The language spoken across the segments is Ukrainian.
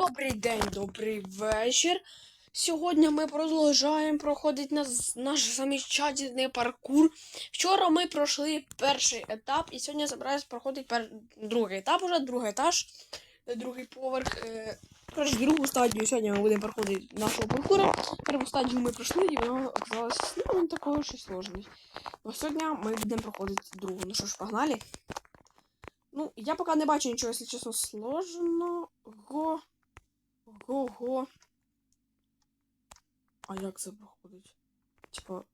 Добрий день, добрий вечір. Сьогодні ми продовжуємо проходити наш, наш замечательний паркур. Вчора ми пройшли перший етап, і сьогодні збираюся проходити пер... другий етап, уже другий етаж, е, другий поверх. е, Коротше, другу стадію сьогодні ми будемо проходити нашого паркура. Першу стадію ми пройшли, і вона оказалась ну, не такою щось сложною. Но сьогодні ми будемо проходити другу. Ну що ж, погнали. Ну, я поки не бачу нічого, якщо чесно, сложного. Го-го. А як це проходить? Типа.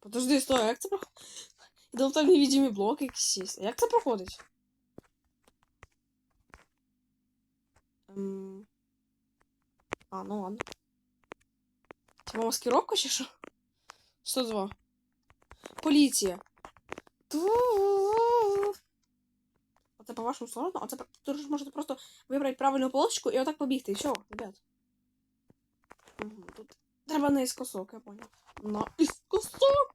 Подожди, стой, а як це проходить? Я думав, там невидимі блоки якісь є. А як це проходить? Ем... А, ну ладно. Типа маскировка чи що? 102. Поліція. Ту. По-вашому сложно, а це ж можете просто вибрати правильну полосочку і отак побігти. І все, ребят. Угу, тут треба наискосок, я понял. Наискосок!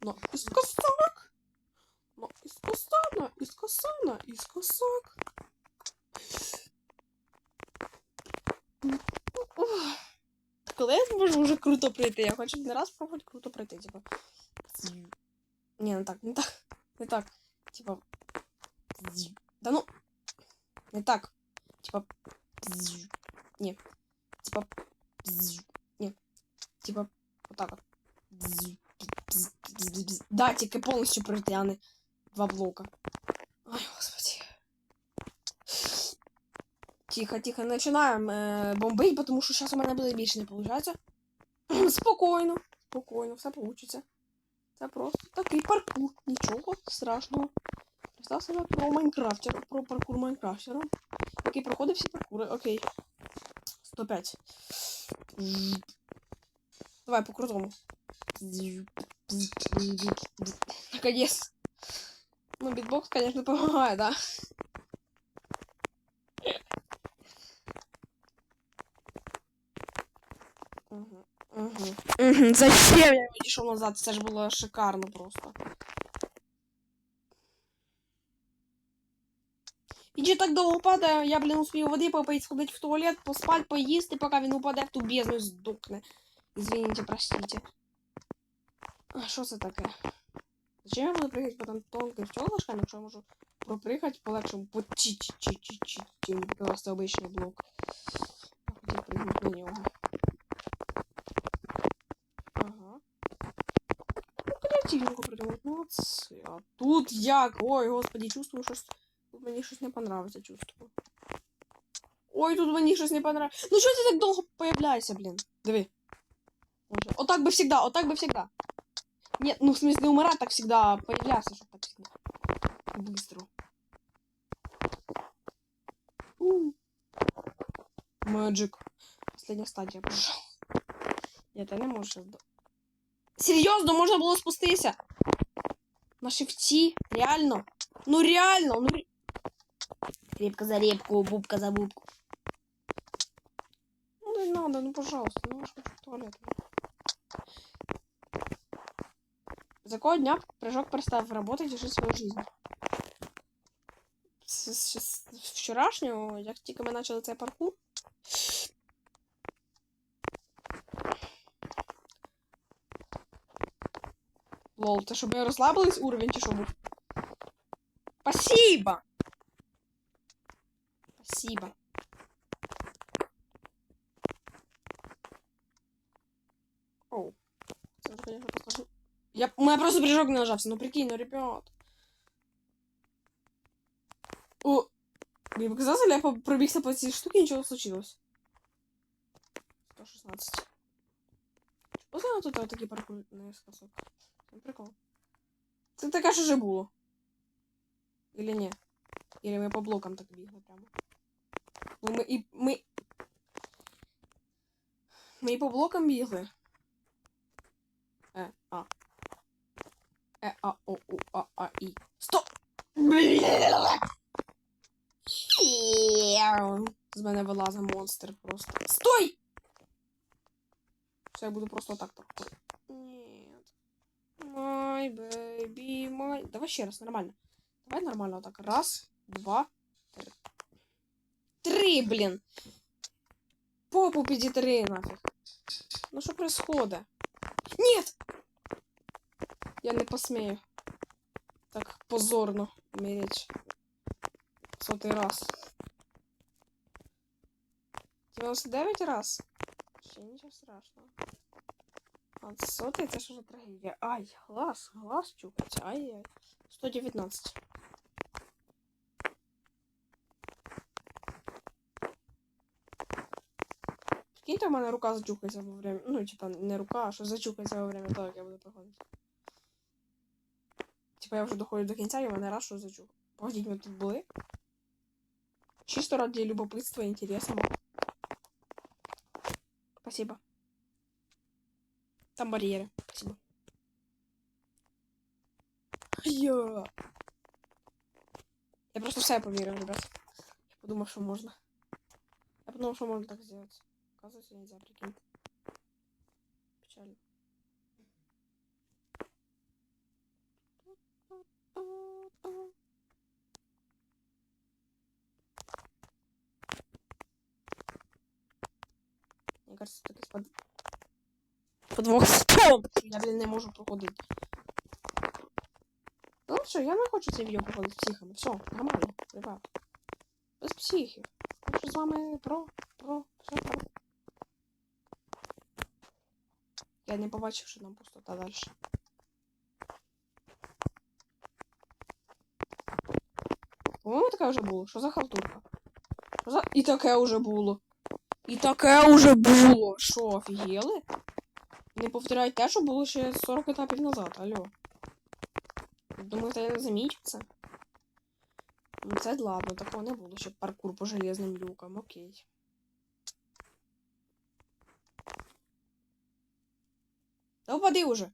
Наискосок! Наискосок, наискосок, наискосок. Коли я зможу вже круто прийти? Я хочу не раз пробувати круто прийти, типа. Ні, не так, не так. Не так. Типа. Да ну. Не так. Типа. Ні. Типа. Ні. Типа. Отак от. Да, тільки повністю пройти, два блока. Ой, господи. Тихо, тихо, починаємо е, бомбить, тому що зараз у мене буде більше не виходить. Спокійно, спокійно, все вийде. Це просто такий паркур, нічого страшного. Представ себе про Майнкрафтер, про паркур Майнкрафтера, який проходить всі паркури. Окей. 105. Давай по крутому. Наконец. Ну, битбокс, конечно, помогает, да? Угу, угу. Зачем я відійшов назад? Це ж було шикарно просто. Іди так довго падає, я, блін, успію води попити, сходити в туалет, поспати, поїсти, поки він упаде в ту бездну і здохне. Извините, простите. А що це таке? Зачем я буду прыгать по там тонким стеклышкам, якщо я можу пропрыгать по легшому по чи чи чи чи чи чим просто обичний блок. Я хотів прыгнути на нього. Ага. Ну, креативненько придумать. Молодці. А тут як? Ой, господи, чувствую, що тут мені щось не понравиться, чувствую. Ой, тут мені щось не понравится. Ну що ти так довго появляєшся, блін? Диви. Боже. Вот так бы всегда, вот так бы всегда. Нет, ну в смысле умирать так всегда, появляться, чтобы так всегда. Быстро. Мэджик. Последняя стадия, пожалуйста. Нет, я не можу сейчас. Серйозно, можна було спуститися? На шифті? Реально? Ну реально, ну ре... Репка за репку, бубка за бубку. Ну не надо, ну пожалуйста, ну я хочу в туалет. С какого дня прыжок перестав работать и жить свою жизнь? С, с, с вчорашнього, як тільки ми почали цей паркур. Лол, це щоб ми розслабились уровень чи що був? Спасибо! Спасибо. Оу. Це вже, конечно, посложно. Я... У меня просто прыжок не нажався, ну прикинь, ну ребят. О! Мне показалось, или я по- пробігся по цій штуці, нічого не случилось. 116. Познаю тут такий паркур на скосок. Ну, прикол. Це таке ж уже було. Или ні? Или ми по блокам так бігли прямо. Ну ми і. ми. Ми і по блокам бігли. Е, а. Е, а, о, у, а, а, і. Стоп! З мене вилазить монстр просто. Стой! Все, я буду просто так так. Нет. Май, бейбі, май. Давай ще раз, нормально. Давай нормально так. Раз, два, три. Блін. Попу підітри нафіг. Ну що происходит? Нет! Я не посмею. Так позорно умереть. Сотий раз. 99 раз? Ще нічого страшного. А сотий це ж уже трагедія. Ай, глаз, глаз чукається. Ай-яй. 119. Прикиньте, у мене рука зачухається во время. Ну, типа, не рука, а що зачухається во время того, як я буду проходити. Типа я вже доходжу до кінця, і в мене раз що зачух. Погодіть, ми тут були. Чисто ради любопытства и интереса. Спасибо. Там барьеры. Спасибо. Я. Я просто все повірив, ребят. Я подумав, що можна. Я подумав, що можна так зробити. Оказывается, нельзя, прикинь. Печально. Мне кажется, так из под... Подвох стоп! Я, блін, не можу проходити. Ну все, я не хочу це відео проходити психами. Все, нормально, ребят. Без психів. Ми з вами про, про, все про. Я не побачив, що нам пустота далі. По-моєму, таке вже було. Що за халтурка? Що за... І таке вже було. І таке вже було. Що, офігели? Не повторяй те, що було ще 40 етапів назад, алло. Думаєте, я не замічу це? Ну, це ладно, такого не було, щоб паркур по железним люкам, окей. Та упади уже.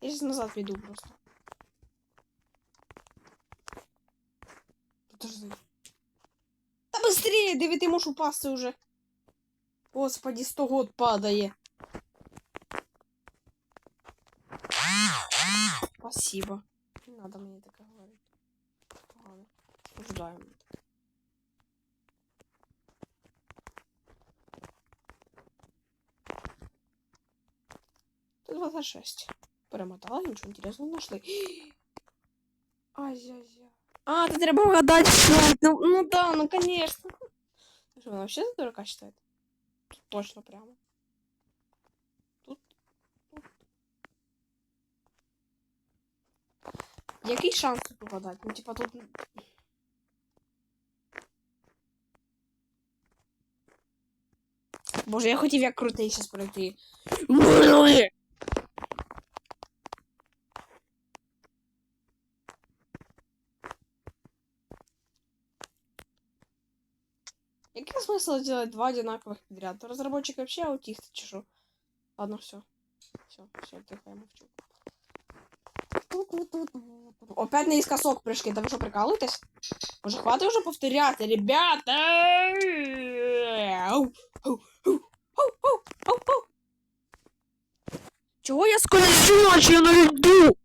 Я сейчас назад пойду просто. Подожди. Та быстрее, диви, ти можеш упасти уже. Господи, 100 год падає. Спасибо. Не надо мені таке говорити. Погано. Осуждаю мене таке. Тут 26. Перемотала, нічого інтересного не знайшли. Ай-яй-яй. А, тут треба вгадати, що. Ну, ну да, ну конечно. Ты что, она вообще за дурака считает? Тут точно прямо. Який шанс тут угадати? Ну, типа тут. Боже, я хотів як крутий щас пройти. Який смысл делать два одинаковых подряд? Разработчик вообще аутист, чешу. Ладно, все. Все, все, тихо, я. Опять наискосок прыжки. Да вы что, прикалываетесь? Уже хватит уже повторяться, ребята! Ау, ау, ау, ау, ау, ау, ау. Чого я скользю, наче я на льду?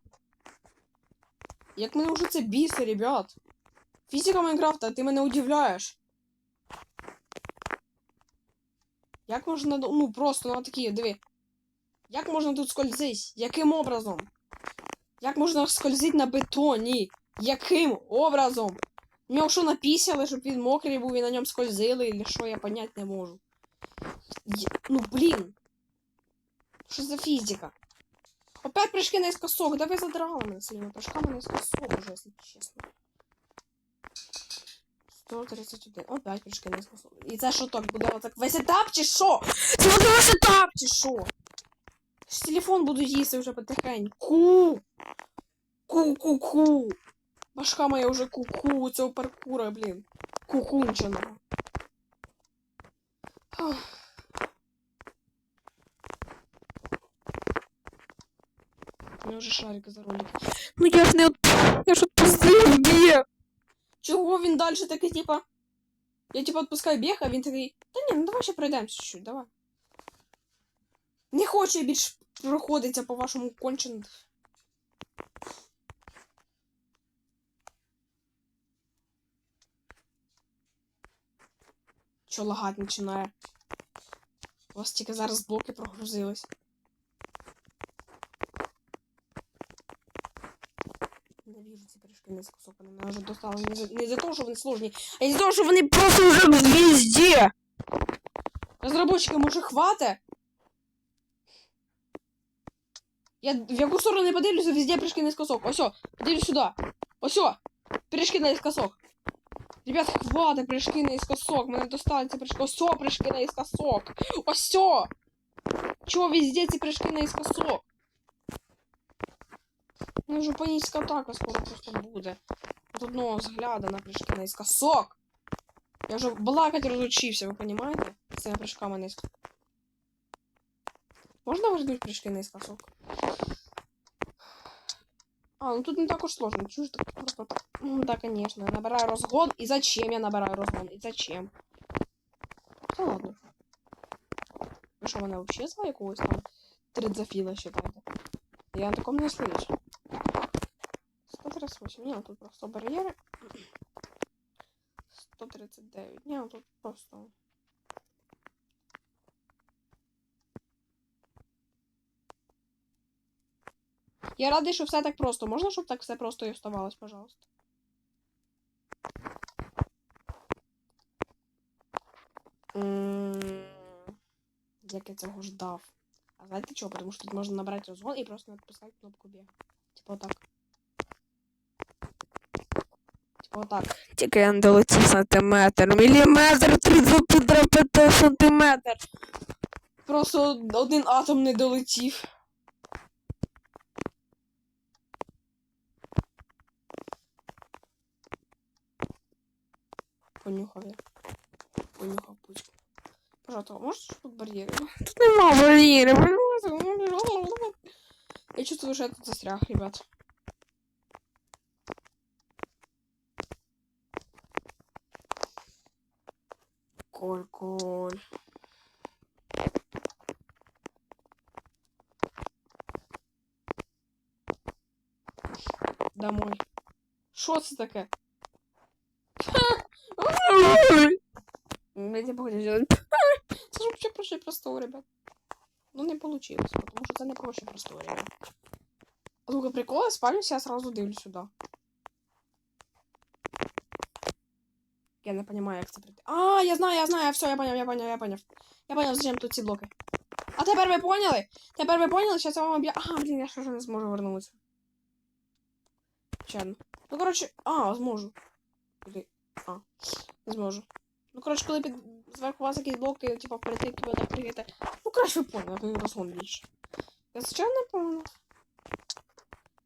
Як мене вже це біси, ребят. Фізика Майнкрафта, ти мене удивляєш. Як можна, ну просто на такі, диви. Як можна тут скользить? Яким образом? Як можна скользити на бетоні? Яким образом? В нього що напісяли, щоб він мокрий був і на ньому скользили, или що, я понять не можу. Я- Ну блін. Що за фізика? Опять прыжки наискосок, да ви задрали мене своїми прыжками наискосок уже, якщо чесно. 131. Опять прыжки наискосок. І це що так буде отак весь етап чи що? Це буде весь етап чи що? Ж телефон буду їсти вже потихеньку. Ку-ку-ку. Башка моя вже ку-ку у цього паркура, блін. Кукунченого. Ах. У мене вже шарик за ролик. Ну я ж не от... Я ж отпустив, де? Чого він далі таки, типа... Я типа відпускаю біг, а він такий. Та ні, ну давай ще пройдемося чуть-чуть, давай. Не хоче більш проходиться по вашому конченому. Чо лагать починає? У вас тільки зараз блоки прогрузились. Ненавижу ці пиріжки не вони мене вже достали не за, не за того, що вони сложні, а із-за того, що вони просто вже везде. Розробочики, може, хватить? Я в яку сторону не подивлюся, везде пиріжки наискосок. Осьо, подивлюсь сюди. Осьо, пиріжки наискосок. Ребят, хватит пиріжки наискосок. Мене достали ці пиріжки. Осьо, пиріжки наискосок. Осьо! Чого везде ці пиріжки наискосок? Ну вже панічна атака скоро просто буде. От одного взгляда на пиріжки наискосок. Я вже балакать розучився, ви розумієте? З цими пиріжками наискосок. Можна вернуть пиріжки наискосок? А, ну тут не так уж сложно. Чушь так просто так. Ну да, конечно. Набираю разгон. И зачем я набираю разгон? И зачем? Та ладно. Ви що, мене вообще за якогось там тридзофіла считаєте? Я на такому не слышу. 138. Ні, ну тут просто бар'єри. 139. Ні, ну тут просто. Я радий, що все так просто. Можна, щоб так все просто і оставалось, пожалуйста? Як я цього ждав. А знаєте чого? Тому що тут можна набрати розгон і просто натискати кнопку біг. Типа отак. Типа отак. Тільки я не долетів сантиметр. Міліметр, 30 сантиметр. Просто один атом не долетів. Понюхав я. Понюхав пучку. Пожалуйста, можеш тут бар'єри? Тут нема бар'єрів. Я чувствую, що я тут застряг, ребят. Коль, коль. Домой. Що це таке? Простого, ребят. Ну не получилось, потому что це не проще простого, ребят. Слухай, прикол, я спалюсь, я сразу дивлюсь сюди. Я не понимаю, як це прийти. А, я знаю, я знаю, все, я поняв, я поняв, я поняв. Я поняв, зачем тут ці блоки. А тепер ви поняли? Тепер ви поняли, що я вам об'я... Ага, блін, я ж вже не зможу вернутися. Чарно. Ну, коротше, а, зможу. Куди? А, не зможу. Ну, коротше, коли під зверху вас якийсь блок, ти типа ви так приїдете. Ну, коротше, ви поняли, то розгон більше. Я не понял.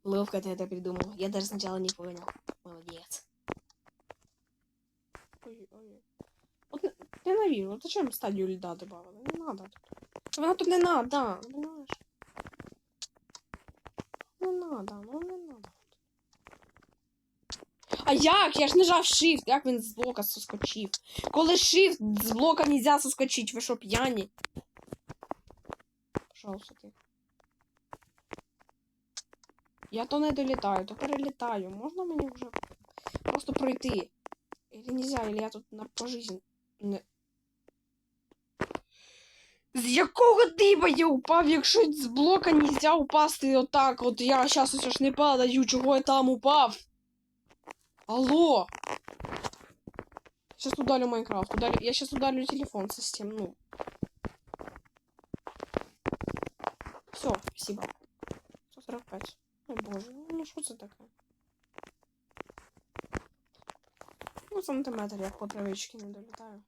Ловко ты это придумал. Я даже сначала не понял. Молодец. Ой, ой. Не- ненавижу. Вот зачем стадию льда добавила? Не надо тут. Вона тут не надо, понимаешь? Не надо, ну не надо. А як? Я ж нажав Shift, як він з блока соскочив? Коли Shift з блока нельзя соскочить, ви що п'яні? Пожалуйста, ти. Я то не долітаю, то перелітаю. Можна мені вже просто пройти? Или нельзя, или я тут на по жизни не. З якого диба я упав, якщо з блока нельзя упасти отак? От я ж не падаю, чого я там упав? Алло! Сейчас удалю Майнкрафт. Удалю... Я сейчас удалю телефон систем, ну. Все, спасибо. 145. О боже, ну що це таке? Ну, сантиметр, я по травичці не долітаю.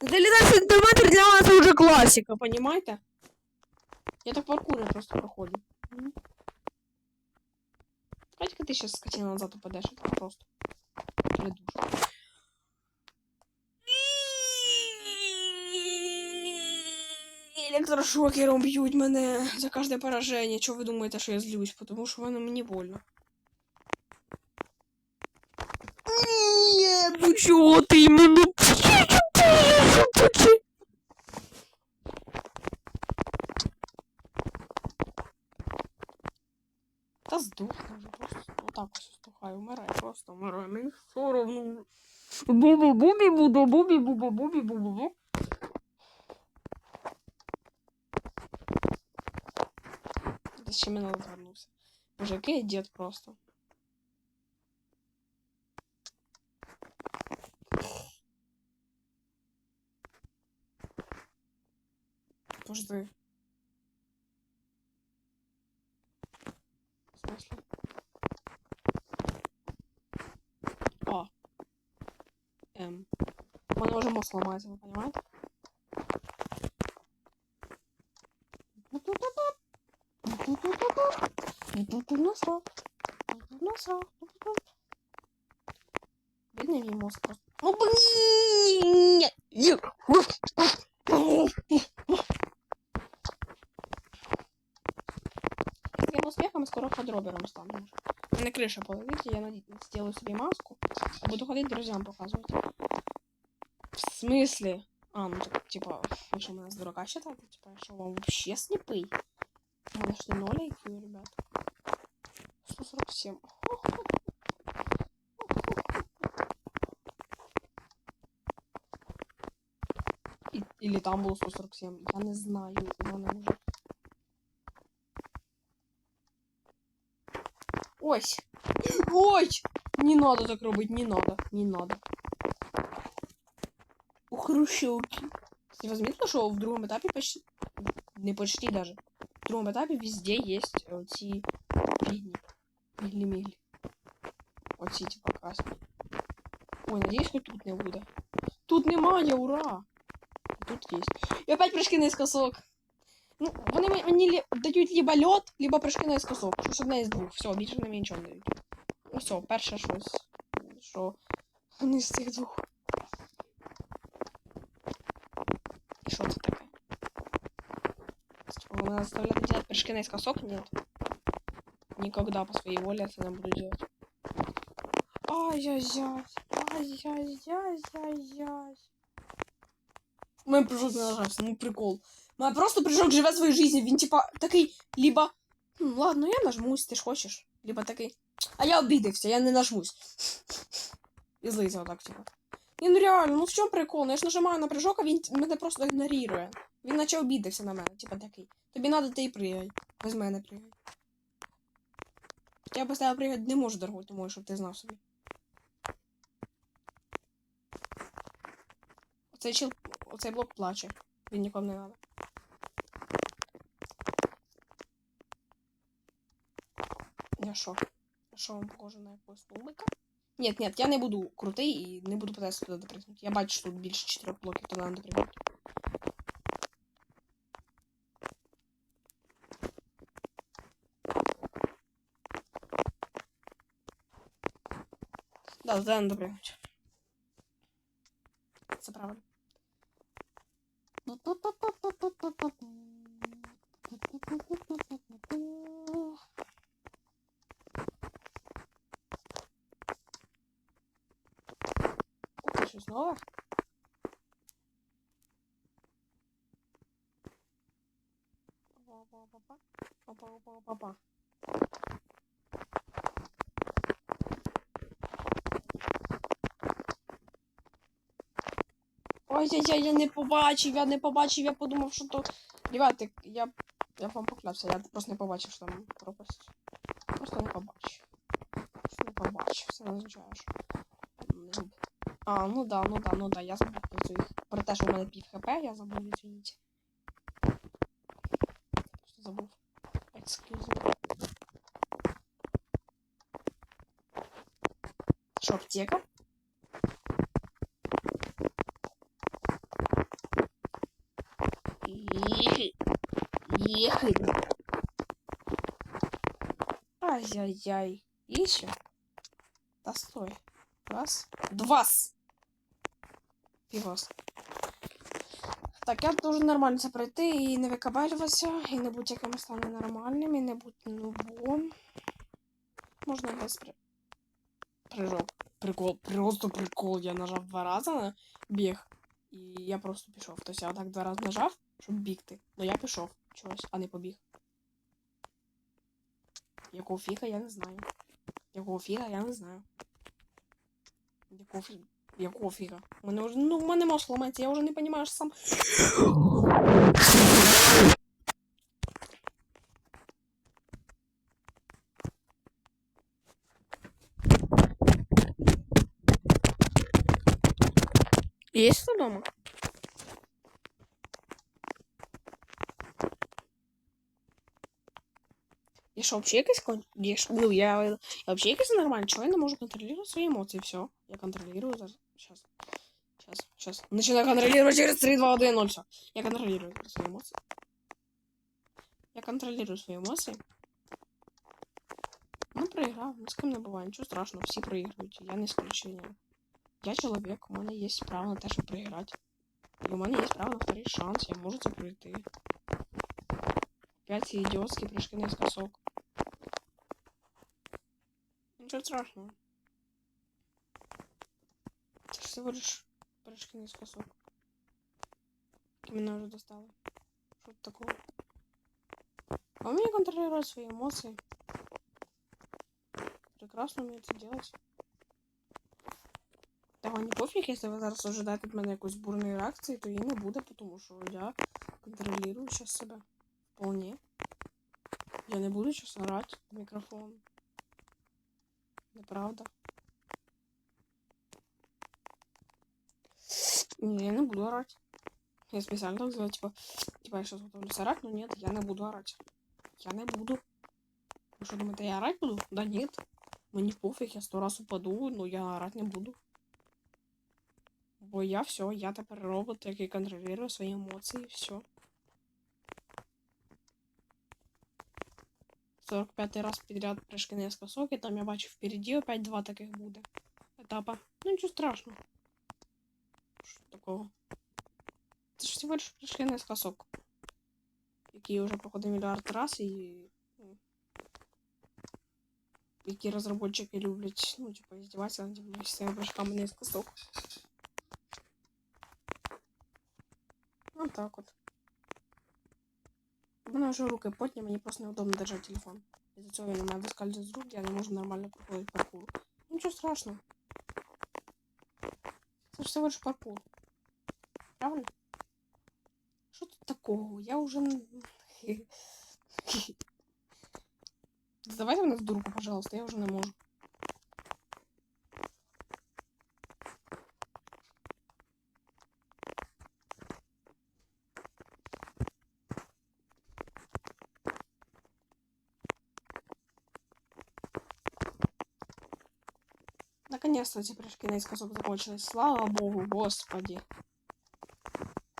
Долітати сантиметр для нас це вже класика, понимаете? Я так паркур просто проходжу. Мгм. Катька, ты сейчас скотина назад упадешь, это просто. Придушь. Електрошокером б'ють мене за кожне пораження. Чого ви думаєте, що я злюсь? Тому що воно мені больно. Ні, Чого ти мене равно. Бубі бубі буду, бубі бубу бубі бубу бу. Зачем мене розвернувся? Боже, який я дід просто. Подожди. У мене вже мозг ламається, ви понимаете? Насрав. Насрав. Бідний мій мозг просто. Ну блін! С таким успехом скоро подробером стану. На крыше половите, я наде- сделаю себе маску, а буду ходить друзьям показывать. Смысле? А, ну так, типа, вы что, меня с дурака считаете? Типа, я что, вам вообще слепый? У что, 0 IQ, ребят? 147. І, или там було 147, я не знаю, у мене вже. Ось. Ой! Не надо так робити, не надо, не надо У хрущевки. Кстати, вы заметили, что в другом этапе почти... Не почти даже. В другом этапе везде есть ці лінії. Мілі-мілі. Оці, типа, красні. Ой, надеюсь, хоть тут не буде. Тут немає, ура! Тут есть. И опять прыжки наискосок. Ну, вони мені- мені лі- дають либо льот, либо прыжки наискосок. Щось одне із двох. Все, більше мені нічого не дають. Ну все, перше щось. Що? Не з цих двох. Типа, вы заставляете делать прыжки наискосок? Нет. Никогда по своей воле это не буду делать. Ай-яй-яй. Ай-яй-яй-яй-яй. У мене прыжок не нажався, ну прикол. У мене просто прыжок живе своєю жизнью. Він типа такий, либо. «Хм, ладно, я нажмусь, ти ж хочеш. Либо такий. А я обідався, я не нажмусь. І злиться отак, типа. Ні, ну реально, ну в чому прикол? Ну, Я ж нажимаю на прыжок, а він мене просто ігнорує. Він наче обідався на мене, типа такий. Тобі надо, ти і пригай. Без мене пригай. Я без тебе пригати не можу, дорогой, можеш, щоб ти знав собі. Оцей чел, оцей блок плаче. Він нікому не надо. Я що? Я що вам похоже на якогось нубика? Нет, нет, я не буду крутий і не буду питатися туди допрыгнути. Я бачу, що тут більше чотирьох блоків, то треба допрыгнути. Та, здаємо добре. Це правильно. Щось нове? Па-па-па-па. Па-па-па-па-па. Ой-яй-яй, я не побачив, я не побачив, я подумав, що то. Ребята, я. Я вам поклявся, я просто не побачив, що там пропасть. Просто не побачив. Просто не побачив. Це означає, що. А, ну да, ну да, ну да, я забув про цю. Про те, що в мене пів хп, я забув, извините. Просто забув. Excuse me. Що, аптека? Ехать. Ехать. Ай-яй-яй. Еще? Да стой. Раз. Два. Півас. Так, я должен нормально це пройти і не викабалюватися, і не бути якимось там ненормальним, і не бути нубом. Можна без при... прыжок. прикол, просто прикол. Я нажав два рази на біг, і я просто пішов. Тобто я так два рази нажав, щоб бігти. Ну я пішов чогось, а не побіг. Якого фіга, я не знаю. Якого фіга, я не знаю. Якого фіга? Якого фіга? Мене вже, ну, в мене мозг ламається, я вже не розумію, що сам. Есть кто дома? Я что, вообще якийсь кон... Я ж- Ну, я, я вообще якийсь нормальный человек, я не могу контролировать свои эмоции, все. Я контролирую зараз. Сейчас. Сейчас, сейчас. Начинаю контролировать через 3, 2, 1, 0, все. Я контролирую свои эмоции. Я контролирую свои эмоции. Ну, проиграл. Ну, с кем не бывает. Ничего страшного, все проигрывают. Я не исключение. Я чоловік, у мене є право на те, щоб проіграти. І у мене є право на второй шанс, я можу це пройти. П'ять ідіотські прыжки наискосок. Нічого страшного. Це ж всего лиш прыжки наискосок. Які мене вже достали. Що тут такого? А умею контролировать свои эмоции. Прекрасно умею это делать. Та вам не пофіг, якщо ви зараз ожидаєте від мене якоїсь бурної реакції, то її не буде, тому що я контролюю зараз себе вполне. Я не буду зараз орати в мікрофон. Неправда. Ні, я не буду орати. Я специально так сделала, типа, типа, я сейчас готовлюсь орать, но нет, я не буду орать. Я не буду. Вы что думаете, я орать буду? Да нет. Мне пофиг, я сто раз упаду, но я орать не буду. Бо я все, я тепер робот, який контролює свої емоції, все. 45 раз підряд прыжки на скосок, і там я бачу впереді опять два таких буде. Етапа. Ну нічого страшного. Що такого? Це ж всього лиш прыжки на скосок. Які я вже проходив мільярд раз і. ну, Які розробники люблять, ну, типа, издеваться над мною з цими прыжками на скосок. Вот так вот. У мене вже руки потні, мені просто неудобно держати телефон. Із-за цього він у мене вискальзує з рук, я не можу нормально проходити паркур. Нічого страшного. Це ж всього лиш паркур. Правильно? Що тут такого? Я вже... н- Давайте мене в дурку, пожалуйста, я вже не можу. Наконец-то эти прыжки наискосок закончились. Слава богу, господи.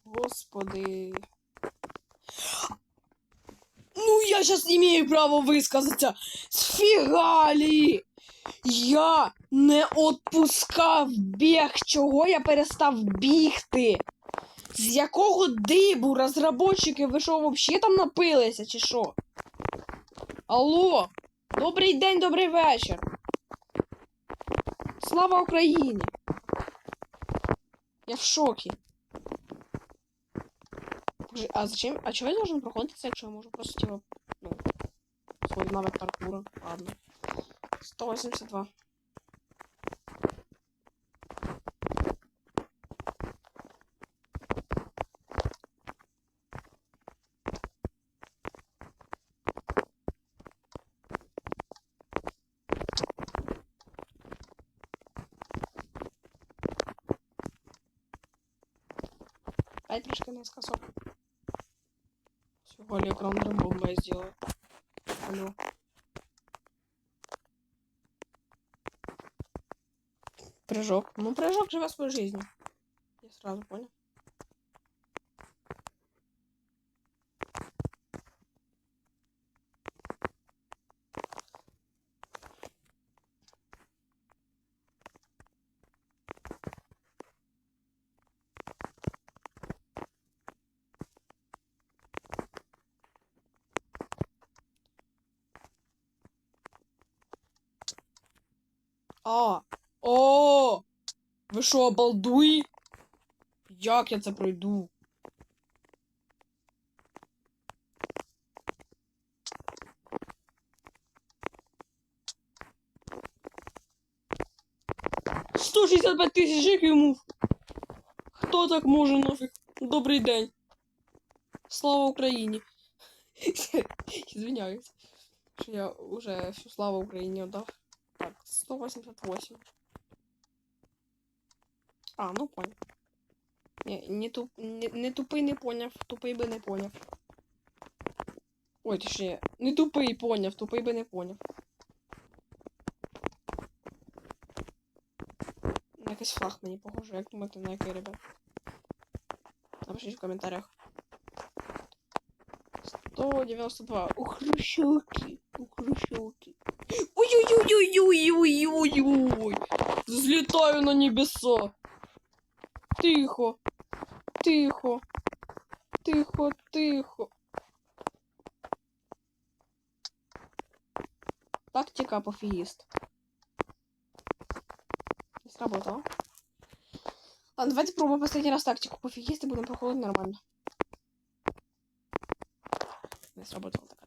Господи. Ну, я сейчас имею право высказаться. Сфігалі! Я не отпускав біг. Чого я перестав бігти? З якого дибу розробники ви що, взагалі там напилися, чи що? Алло! Добрий день, добрий вечір. Слава Україні! Я в шокі. А зачем? А чого я должен проходитися, якщо я можу просто типа, ну, свой навык паркура? Ладно. 182. Опять прыжки наискосок. Всего ли экран бомба сделаю. Алло. Прыжок. Ну, прыжок живет свою жизнь. Я сразу понял. А, О! Ви що, обалдуї? Як я це пройду? Сто шістдесят п'ять тисяч як йому. Хто так може нафіг? Добрий день. Слава Україні. Извиняюсь, що я уже всю славу Україні отдав. Так, 188. А, ну понял. Не, не, туп, не, не тупий не поняв, тупий би не поняв. Ой, точніше, не тупий поняв, тупий би не поняв. Якийсь флаг мені похоже, як думаєте, на який, ребят? Напишіть в коментарях. 192. У хрущевки. У хрущевки. Ой-ой-ой-ой-ой-ой-ой-ой. Взлетаю на небеса. Тихо. Тихо. Тихо, тихо. Тактика пофигист. Не сработало. Ладно, давайте пробуем последний раз тактику пофигист и будем проходить нормально. Не сработала така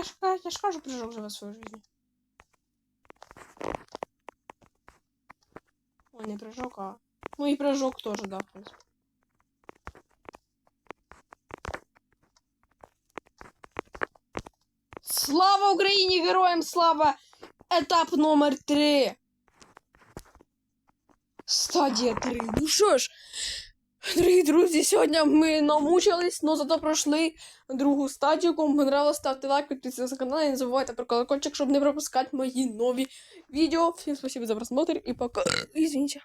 я ж, ка- я ж кажу, прыжок живе свою жизнь. Ой, не прыжок, а... Ну и прыжок тоже, да, в принципе. Слава Україні! Героям слава! Етап номер 3. Стадія 3. Ну що ж, дорогі друзі, сьогодні ми намучились, но зато пройшли другу стадію. Кому понравилось, ставте лайк, підписуйтесь на канал і не забувайте про колокольчик, щоб не пропускати мої нові відео. Всім спасибо за просмотр і пока. Извините.